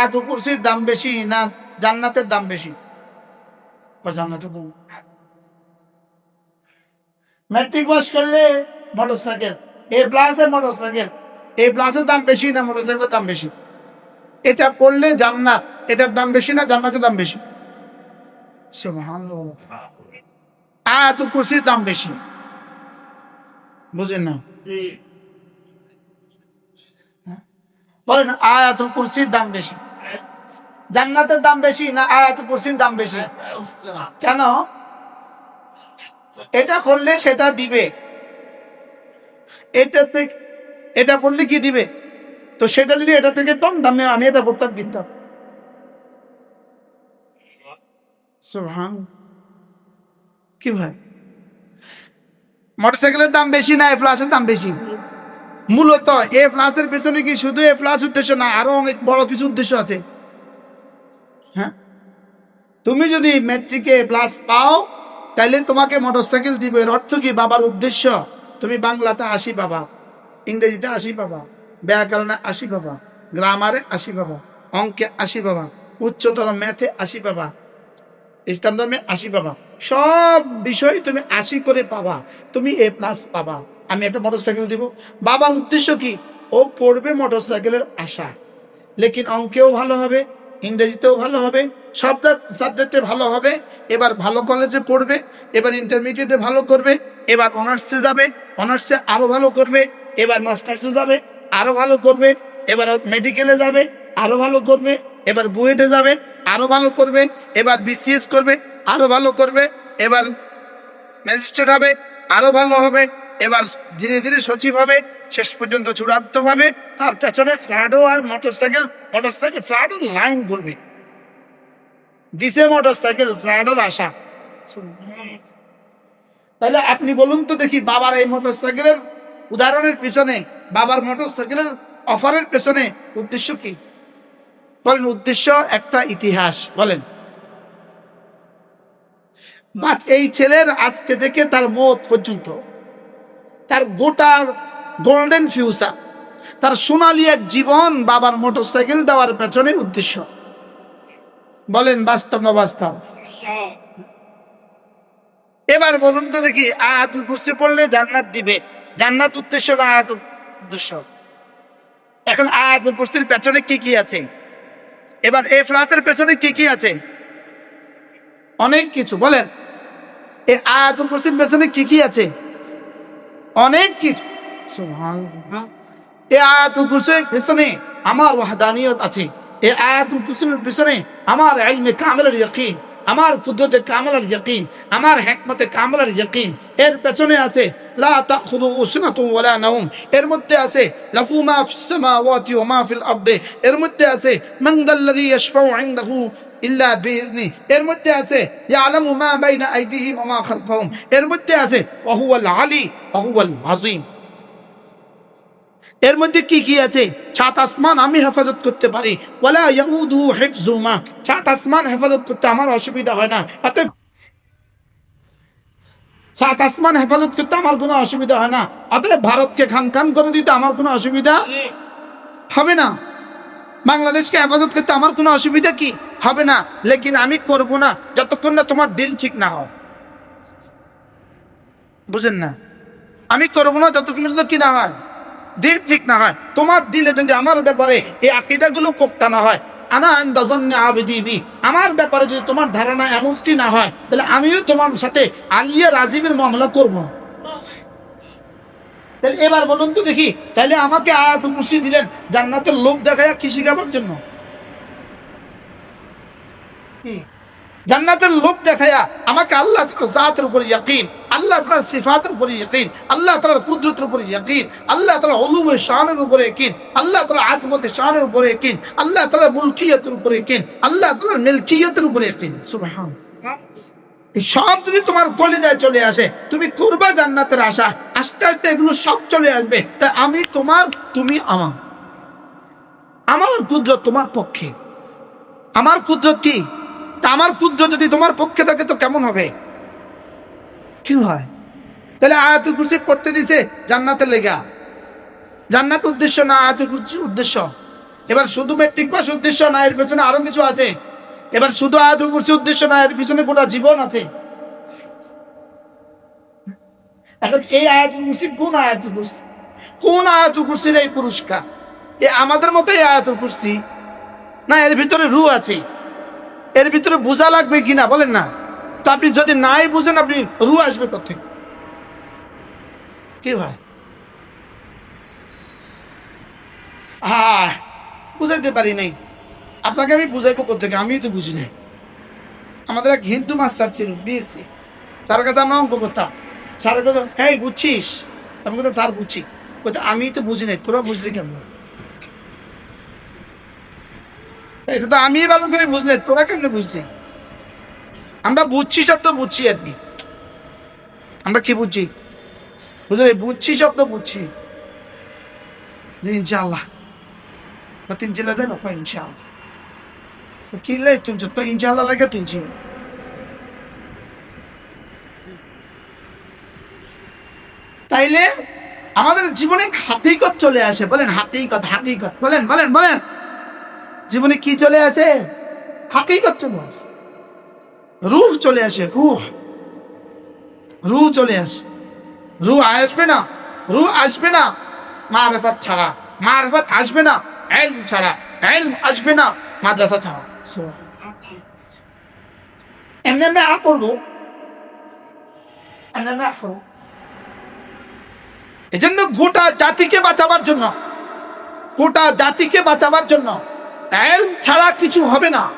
আয়াতুল কুরসির দাম বেশি না জান্নাতের দাম বেশি? বা জান্নাতের দাম? ম্যাট্রিক পাস করলে মোটরসাইকেল এ প্লাসের মোটরসাইকেল এ প্লাসের দাম বেশি না মোটরসাইকেলের দাম বেশি? এটা পড়লে জান্নাত এটার দাম বেশি না জান্নাতের দাম বেশি। আয়াতুল কুরসির দাম বেশি। বুঝেন না? বলেন আয়াতুল কুরসির দাম বেশি। জান্নাতের দাম বেশি না আয়াতুল কুরসির দাম বেশি? কেন? এটা করলে সেটা দিবে। এটা থেকে এটা করলে কি দিবে? তো সেটা যদি এটা থেকে কম দামে আমি এটা করতাম কিনতাম কি ভাই? মোটরসাইকেলের দাম বেশি না এ প্লাসের দাম বেশি? মূলত এ প্লাসের পেছনে কি শুধু এ প্লাস উদ্দেশ্য না, আরও অনেক বড় কিছু উদ্দেশ্য আছে। হ্যাঁ? তুমি যদি ম্যাট্রিকে প্লাস পাও, তাইলে তোমাকে মোটরসাইকেল দিব। এর অর্থ কি? বাবার উদ্দেশ্য, তুমি বাংলাতে আসি পাবা ইংরেজিতে আসি পাবা ব্যাকরণে আসি পাবা গ্রামারে আসি পাবা অঙ্কে আসি পাবা উচ্চতর ম্যাথে আসি পাবা ইসলাম ধর্মে আসি পাবা সব বিষয় তুমি আশি করে পাবা। তুমি এ প্লাস পাবা। আমি একটা মোটরসাইকেল দিব। বাবার উদ্দেশ্য কি? ও পড়বে মোটরসাইকেলের আশা। লেকিন অঙ্কেও ভালো হবে। ইংরেজিতেও ভালো হবে সব সাবজেক্টে ভালো হবে, এবার ভালো কলেজে পড়বে, এবার ইন্টারমিডিয়েটে ভালো করবে, এবার অনার্সে যাবে অনার্সে আরও ভালো করবে, এবার মাস্টার্সে যাবে আরও ভালো করবে, এবার মেডিকেলে যাবে আরও ভালো করবে, এবার বুয়েটে যাবে আরও ভালো করবে, এবার বিসিএস করবে আরও ভালো করবে, এবার ম্যাজিস্ট্রেট হবে আরও ভালো হবে, এবার ধীরে ধীরে সচিব হবে শেষ পর্যন্ত চূড়ান্ত ভাবে তার পেছনে ফ্ল্যাডো আর মোটরসাইকেল মোটরসাইকেল ফ্ল্যাডো লাইন করবে। দিছে মোটরসাইকেল ফ্ল্যাডোর আশা। তাহলে আপনি বলুন তো দেখি বাবার এই মোটরসাইকেলের উদাহরণের পিছনে, বাবার মোটরসাইকেলের অফারের পেছনে উদ্দেশ্য কি? বলেন, উদ্দেশ্য একটা ইতিহাস, বলেন। এই ছেলের আজকে থেকে তার মত পর্যন্ত, তার গোটা গোল্ডেন ফিউচার তার সোনালি এক জীবন বাবার মোটরসাইকেল দেওয়ার পেছনে উদ্দেশ্য। বলেন, বাস্তব না বাস্তব? এবার বলুন তো দেখি, আয়াতুল কুরসি পড়লে জান্নাত দিবে। জান্নাত উদ্দেশ্য না আয়াতুল উদ্দেশ্য? এখন আয়াতুল কুরসির পেছনে কি কি আছে? এবার এ ফ্লাসের পেছনে কি কি আছে? অনেক কিছু। বলেন এই আয়াতুল কুরসির পেছনে কি কি আছে? অনেক কিছু। সুবহানাল্লাহ। এই আয়াতুল কুরসির পেছনে আমার ওয়াহদানিয়ত আছে। এই আয়াতুল কুরসির পেছনে আমার ইলমে কামেলের ইয়াকিন, আমার কুদরতে কামেলের ইয়াকিন, আমার হিকমতে কামেলের ইয়াকিন। এর পেছনে আছে, লা তাখুযু উসনাতুন ওয়ালা নাওম। এর মধ্যে আছে, লাহু মা ফিস সামাওয়াতি ওয়া মা ফিল আরদি। এর মধ্যে আছে, মান দাল্লাযী ইয়াশফাউ ইনদাহু ইল্লা বিইজনি এর মধ্যে আছে, ইয়ালামু মা বাইনা আইদিহিম ওয়া মা খালফাহুম। এর মধ্যে আছে, ওয়া হুয়াল আলী, ওয়া হুয়াল আযীম। এর মধ্যে কি কি আছে? সাত আসমান আমি হেফাজত করতে পারি। হিফজুমা সাত আসমান হেফাজত করতে আমার অসুবিধা হয় না। অতএব সাত আসমান হেফাজত করতে আমার কোনো অসুবিধা হয় না। অতএব ভারতকে খান খান করে দিতে আমার কোনো অসুবিধা হবে না। বাংলাদেশকে হেফাজত করতে আমার কোনো অসুবিধা কি? হবে না। লেকিন আমি করব না। যতক্ষণ না তোমার দিল ঠিক না হয়। বুঝেন না? আমি করব না যতক্ষণ কি না হয়। দিল ঠিক না হয়। তোমার দিলে যদি আমার ব্যাপারে এই আকিদাগুলো পোক্তা না হয়, আনা আন্দাজন্নে আবেদিবি আমার ব্যাপারে যদি তোমার ধারণা এমনটি না হয়, তাহলে আমিও তোমার সাথে আলিয়া রাজীবের মামলা করব না। তাহলে এবার বলুন তো দেখি, তাহলে আমাকে আয়াত মুসি দিলেন, জান্নাতের লোক দেখায় কি শিখাবার জন্য? জান্নাতের লোক দেখায়া আমাকে আল্লাহ জাতের উপরে ইয়াকিন আল্লাহ তাআলার সিফাতের উপরে ইয়াকিন, আল্লাহ তাআলার কুদরতের উপরে ইয়াকিন, আল্লাহ তাআলার উলুমে শানের উপরে ইয়াকিন, আল্লাহ তাআলার আজমতে শানের উপরে ইয়াকিন, আল্লাহ তাআলার মুলকিয়তের উপরে ইয়াকিন, আল্লাহ তাআলার মিলকিয়তের উপরে ইয়াকিন। সুবহান। সব যদি তোমার কলেজায় চলে আসে, তুমি করবা জান্নাতের আশা, আস্তে আস্তে এগুলো সব চলে আসবে তাই আমি তোমার, তুমি আমার। আমার কুদরত তোমার পক্ষে। আমার কুদরত কি? তা আমার কুদ্র যদি তোমার পক্ষে থাকে তো কেমন হবে? কি হয়? তাহলে আয়াতুল কুরসি পড়তে দিছে জান্নাতের লেগা। জান্নাত উদ্দেশ্য না আয়াতুল কুরসি উদ্দেশ্য? এবার শুধু মেট্রিক পাস উদ্দেশ্য না, এর পেছনে আরও কিছু আছে। এবার শুধু আয়াতুল কুরসি উদ্দেশ্য না, এর পিছনে গোটা জীবন আছে। এখন এই আয়াতুল কুরসি কোন আয়াতুল কুরসি? কোন আয়াতুল কুরসির এই পুরস্কার? এ আমাদের মতো এই আয়াতুল কুরসি। না, এর ভিতরে রু আছে। এর ভিতরে বোঝা লাগবে কিনা বলেন না। তো আপনি যদি নাই বুঝেন, আপনি রু আসবে কোথেকে কি ভাই? হ্যাঁ বুঝাইতে পারি নাই। আপনাকে আমি বুঝাইবো কোথেকে আমি তো বুঝি নাই। আমাদের এক হিন্দু মাস্টার ছিল বিএসসি। স্যার কাছে আমরা অঙ্ক করতাম। স্যারের কাছে হ্যাঁ বুঝছিস? আমি কোথাও স্যার, বুঝছি। বলতে, আমি তো বুঝি নাই তোরা বুঝলি কেমন? এটা তো আমি ভালো করে বুঝলি তোরা কেমনে বুঝলি? আমরা বুঝছি শব্দ বুঝছি আর কি আমরা কি বুঝছি? বুঝলি, বুঝছি শব্দ বুঝছি। যে ইনশাআল্লাহ তিন জেলা যাই বাপা ইনশাআল্লাহ। তো কি লাই তুলছ? তো ইনশাআল্লাহ লাগে তুলছি। তাইলে আমাদের জীবনে হাতিকত চলে আসে। বলেন হাতিকত হাতিকত বলেন বলেন বলেন। জীবনে কি চলে আসে? হাকিকত চলে আসে। রুহ চলে আসে রুহ। রুহ চলে আসে। রু আসবে না রু আসবে না। মারফত ছাড়া মারফত আসবে না এলম ছাড়া এলম আসবে না মাদ্রাসা ছাড়া। এমনি এমনি আ করব। এমনি এমনি আ করব। এজন্য গোটা জাতিকে বাঁচাবার জন্য গোটা জাতিকে বাঁচাবার জন্য এল ছাড়া কিছু হবে না।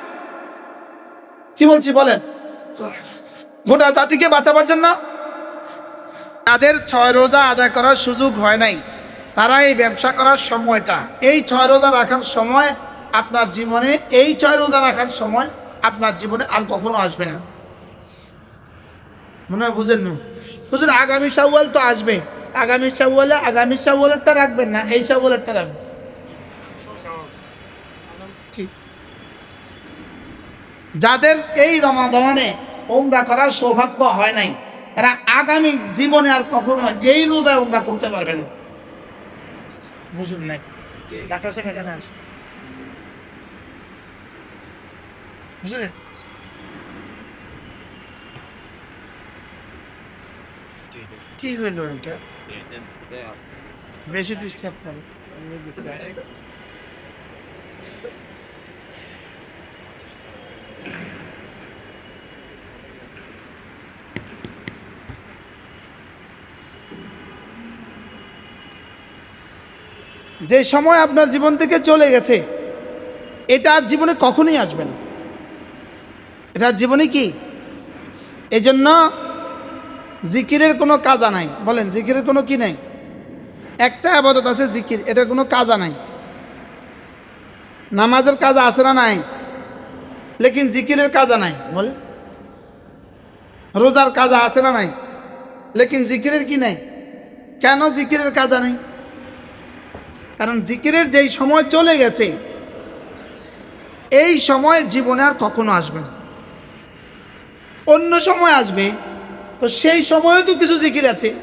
কি বলছি বলেন? গোটা জাতিকে বাঁচাবার জন্য তাদের ছয় রোজা আদায় করার সুযোগ হয় নাই। তারা এই ব্যবসা করার সময়টা, এই ছয় রোজা রাখার সময় আপনার জীবনে, এই ছয় রোজা রাখার সময় আপনার জীবনে আর কখনো আসবে না। মনে হয় বুঝেন না? বুঝেন, আগামী সাউয়াল তো আসবে। আগামী সাউয়ালে আগামী সাউয়ালেরটা রাখবেন না, এই সাউয়ালেরটা রাখবেন ঠিক যাদের এই রমাদানে ওমরা করার সৌভাগ্য হয় নাই, এরা আগামী জীবনে আর কখনো এই রোজায় ওমরা করতে পারবে না। বুঝুন ডাক্তার কি হইল বেশি ডিস্টার্ব যে সময় আপনার জীবন থেকে চলে গেছে, এটা আর জীবনে কখনোই আসবে না। এটা জীবনে কি? এজন্য জিকিরের কোনো কাজা নাই। বলেন, জিকিরের কোনো কি নাই? একটা আবাদত আছে জিকির, এটার কোনো কাজা নাই। নামাজের কাজা আছে না নাই? লেকিন জিকিরের কাজা নাই, বলে? রোজার কাজা আছে না নাই? লেকিন জিকিরের কি নাই? কেন জিকিরের কাজা নাই? কারণ জিকিরের যেই সময় চলে গেছে, এই সময় জীবনে আর কখনো আসবে না। অন্য সময় আসবে, তো সেই সময়ও তো কিছু জিকির আছে।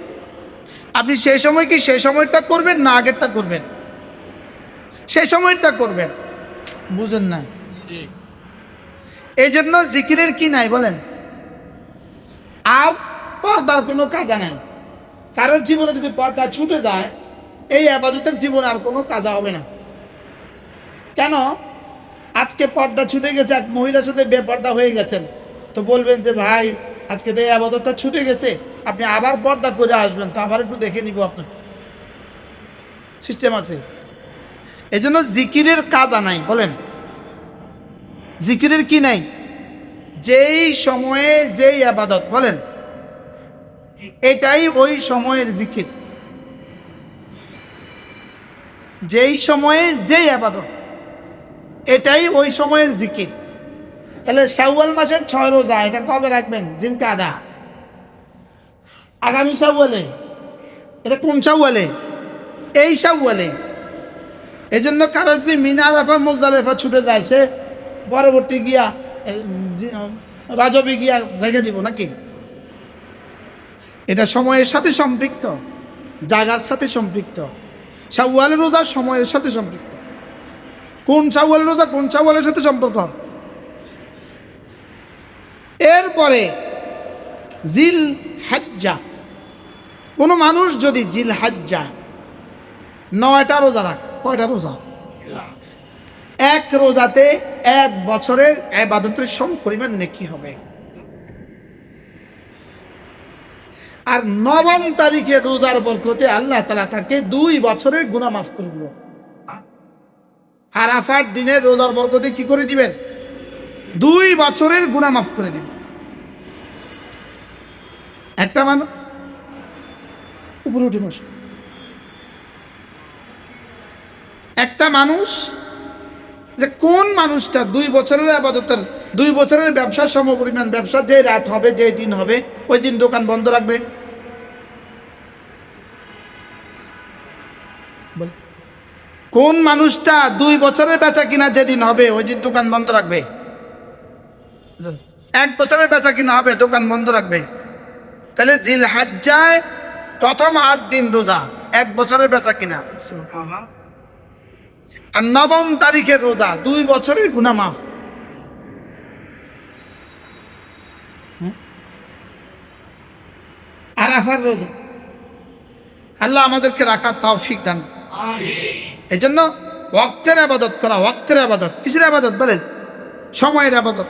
আপনি সেই সময় কি সেই সময়টা করবেন না আগেরটা করবেন? সেই সময়টা করবেন? বুঝেন না? এই জন্য জিকিরের কি নাই বলেন? আর পর্দার কোনো কাজা নাই। কারোর জীবনে যদি পর্দা ছুটে যায়, এই আবাদতের জীবনে আর কোনো কাজা হবে না। কেন? আজকে পর্দা ছুটে গেছে, এক মহিলার সাথে বেপর্দা হয়ে গেছেন। তো বলবেন যে, ভাই, আজকে তো এই আবাদতটা ছুটে গেছে। আপনি আবার পর্দা করে আসবেন। তো আবার একটু দেখে নিব আপনার সিস্টেম আছে। এই জন্য জিকিরের কাজ নাই, বলেন। জিকিরের কি নাই? যেই সময়ে যেই আবাদত, বলেন। এটাই ওই সময়ের জিকির। যেই সময়ে যেই আবাদত, এটাই ওই সময়ের জিকির। তাহলে শাওয়াল মাসের ছয় রোজা, এটা কবে রাখবেন? জিলকা আদা আগামী শাওয়ালে। এটা কোন শাওয়ালে? এই শাওয়ালে। এই জন্য কারও যদি মিনা আলাফা মুজদালেফা ছুটে যায়, সে পরবর্তী গিয়া রাজবে গিয়া রেখে দিব নাকি? এটা সময়ের সাথে সম্পৃক্ত, জায়গার সাথে সম্পৃক্ত। শাওয়াল রোজা সময়ের সাথে সম্পৃক্ত। কোন চাওয়ালের রোজা, কোন চাওয়ালের সাথে সম্পর্ক? এরপরে জিল হাজ্জা কোনো মানুষ যদি জিল হাজ্জা নয়টা রোজা রাখে, কয়টা রোজা? এক রোজাতে এক বছরের আবাদতের সম পরিমাণ নেকি হবে। আর নবম তারিখে রোজার বরকতে আল্লাহ তালা তাকে দুই বছরের গুণা মাফ করে দিল। আরাফার দিনের রোজার বরকতে কি করে দিবেন? দুই বছরের গুণা মাফ করে দিবেন। একটা মানুষ উপরে উঠে বসে। একটা মানুষ যে কোন মানুষটা দুই বছরের আবাদতের, দুই বছরের ব্যবসার সম পরিমাণ ব্যবসা, যে রাত হবে, যে দিন হবে, ওই দিন দোকান বন্ধ রাখবে? কোন মানুষটা দুই বছরের বেচা কিনা যেদিন হবে, ওই দিন দোকান বন্ধ রাখবে? এক বছরের বেচা কিনা হবে, দোকান বন্ধ রাখবে। তাহলে জিল হাজ্জায় প্রথম আট দিন রোজা, এক বছরের বেচা কিনা। আর নবম তারিখের রোজা দুই বছরের গুনা মাফ। আরাফার রোজা। আল্লাহ আমাদেরকে রাখার তৌফিক দান। এই জন্য ওয়াক্তের আবাদত করা ওয়াক্তের আবাদত। কিসের আবাদত বলেন? সময়ের আবাদত।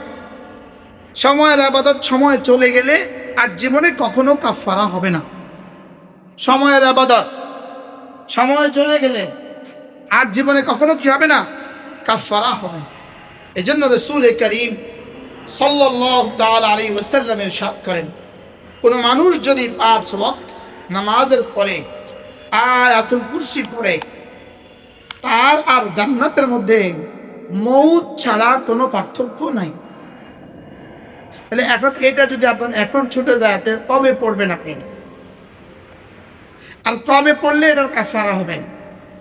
সময়ের আবাদত সময় চলে গেলে আর জীবনে কখনো কাফারা হবে না। সময়ের আবাদত। সময় চলে গেলে আর জীবনে কখনো কি হবে না? কাফারা হবে। এই জন্য রসুল করিম সাল্লাহ আলী ওসাল্লামের সাত করেন, কোনো মানুষ যদি পাঁচ ওয়াক্ত নামাজের পরে আয়াতুল কুরসি পড়ে, তার আর জান্নাতের মধ্যে মৌত ছাড়া কোনো পার্থক্য নাই। তাহলে এখন এটা যদি আপনার এখন ছুটে যায় তো কবে পড়বেন আপনি? আর কবে পড়লে এটার কাফারা হবে?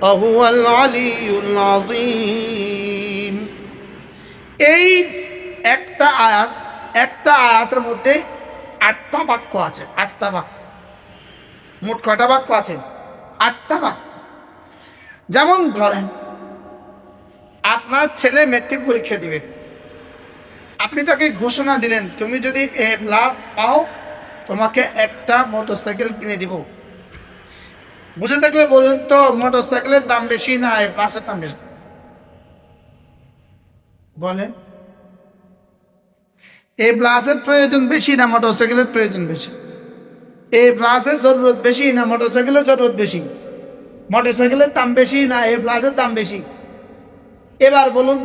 অহুল আলিউল আজিম এই একটা আয়াত, একটা আয়াতের মধ্যে আটটা বাক্য আছে, আটটা বাক্য। মোট কটা বাক্য আছে? আটটা বাক্য। যেমন ধরেন, আপনার ছেলে মেট্রিক পরীক্ষা দিবে। আপনি তাকে ঘোষণা দিলেন, তুমি যদি এ প্লাস পাও, তোমাকে একটা মোটরসাইকেল কিনে দিব। বুঝে থাকলে বলুন তো, মোটরসাইকেলের দাম বেশি না প্লাসের দাম বেশি। বলেন। এ প্লাসের প্রয়োজন বেশি না, মোটরসাইকেলের প্রয়োজন বেশি? এ প্লাসের জরুরত বেশি না, মোটরসাইকেলের জরুরত বেশি? মোটরসাইকেলের দাম বেশি না এ প্লাসের দাম বেশি? এবার বলুন।